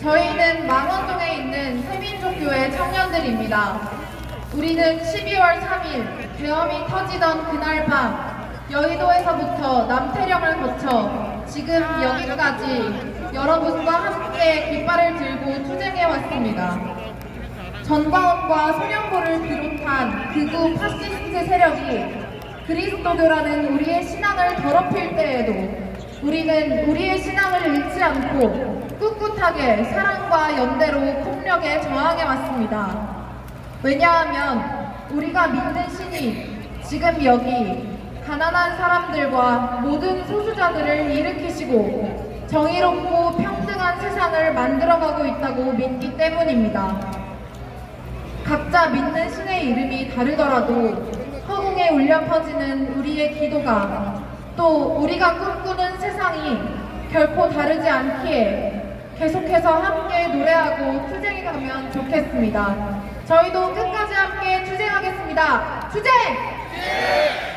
저희는 망원동에 있는 세민족교회 청년들입니다. 우리는 12월 3일 계엄이 터지던 그날 밤 여의도에서부터 남태령을 거쳐 지금 여기까지 여러분과 함께 깃발을 들고 투쟁해 왔습니다. 전광훈과 소년보를 비롯한 극우 파시스트 세력이 그리스도교라는 우리의 신앙을 더럽힐 때에도 우리는 우리의 신앙을 잃지 않고 꿋꿋하게 사랑과 연대로 폭력에 저항해 왔습니다. 왜냐하면 우리가 믿는 신이 지금 여기 가난한 사람들과 모든 소수자들을 일으키시고 정의롭고 평등한 세상을 만들어가고 있다고 믿기 때문입니다. 각자 믿는 신의 이름이 다르더라도 허공에 울려 퍼지는 우리의 기도가 또 우리가 꿈꾸는 세상이 결코 다르지 않기에 계속해서 함께 노래하고 투쟁해 가면 좋겠습니다. 저희도 끝까지 함께 투쟁하겠습니다. 투쟁!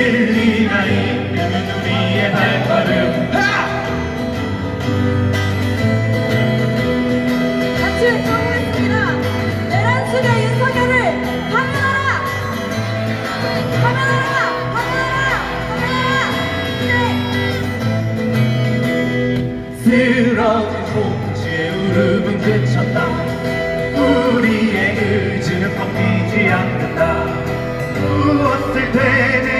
진리가 이끄는 우리의 발걸음. 하! 같이 외쳐보겠습니다. 내란수의 윤석열을 파면하라! 파면하라! 파면하라! 파면하라! 네. 쓰러진 송지의 울음은 그쳤다. 우리의 의지는 꺾이지 않는다. 무엇을 되뇌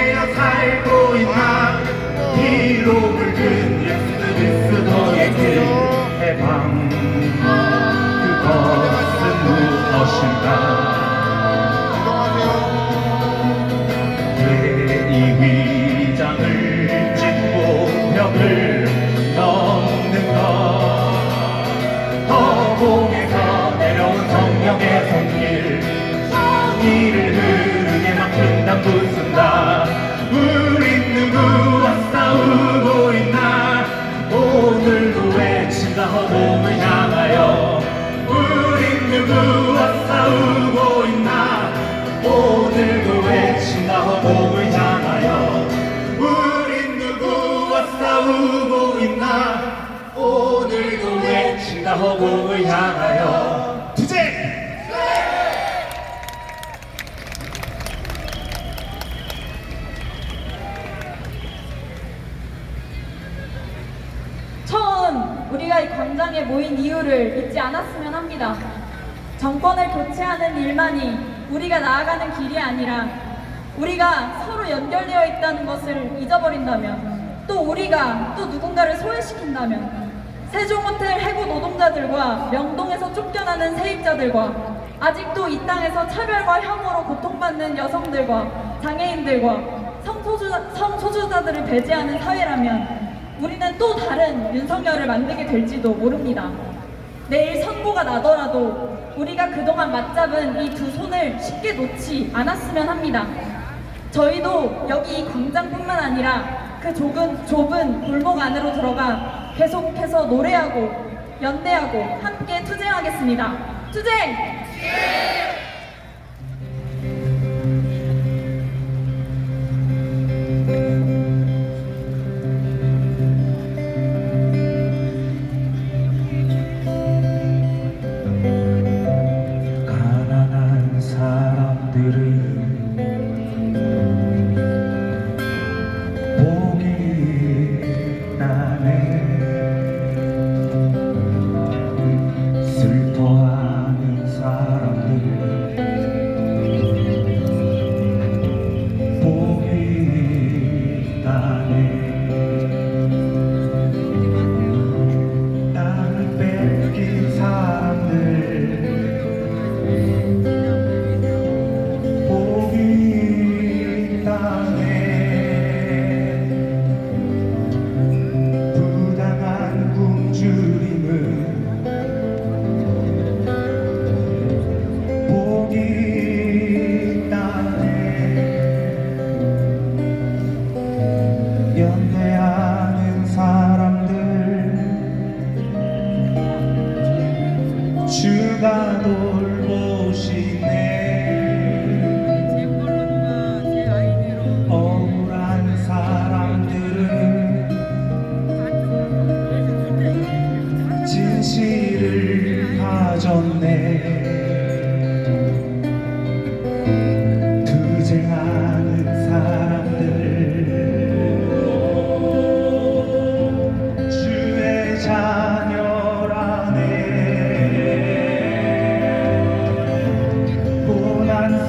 허공을 향하여 투쟁! 처음 우리가 이 광장에 모인 이유를 잊지 않았으면 합니다. 정권을 교체하는 일만이 우리가 나아가는 길이 아니라 우리가 서로 연결되어 있다는 것을 잊어버린다면 또 우리가 또 누군가를 소외시킨다면 세종호텔 해고 노동자들과 명동에서 쫓겨나는 세입자들과 아직도 이 땅에서 차별과 혐오로 고통받는 여성들과 장애인들과 성소주자, 성소주자들을 배제하는 사회라면 우리는 또 다른 윤석열을 만들게 될지도 모릅니다. 내일 선고가 나더라도 우리가 그동안 맞잡은 이 두 손을 쉽게 놓지 않았으면 합니다. 저희도 여기 이 광장뿐만 아니라 그 좁은, 좁은 골목 안으로 들어가 계속해서 노래하고 연대하고 함께 투쟁하겠습니다. 투쟁!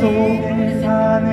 속을 사는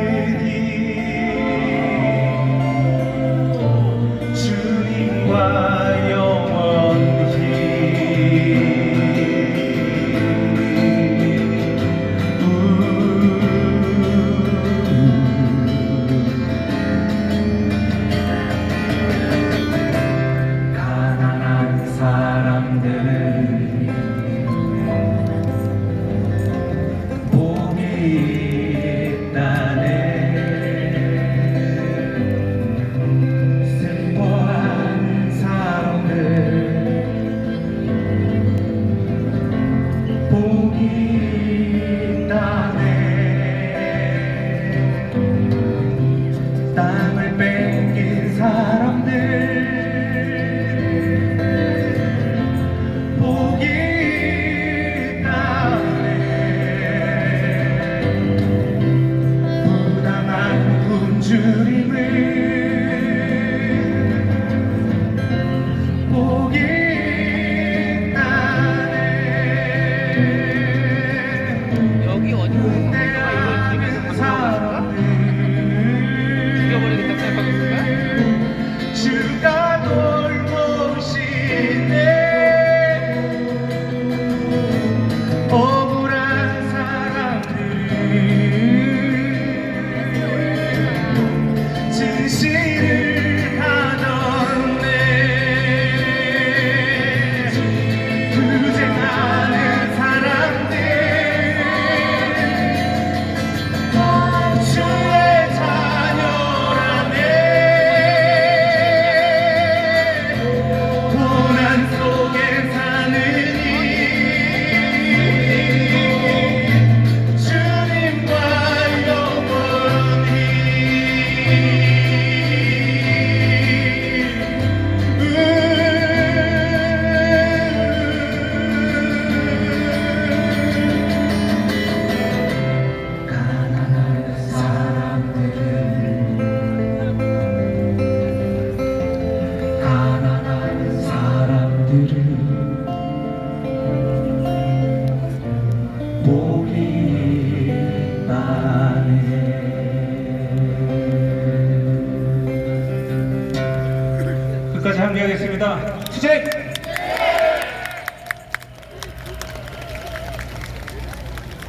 끝까지 함께하겠습니다. 투쟁!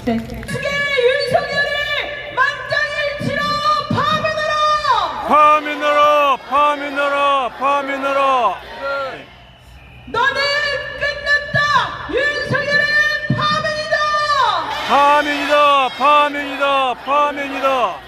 네. 투쟁 윤석열을 만장일치로 파면하라! 파면하라! 파면하라! 파면하라! 파면이다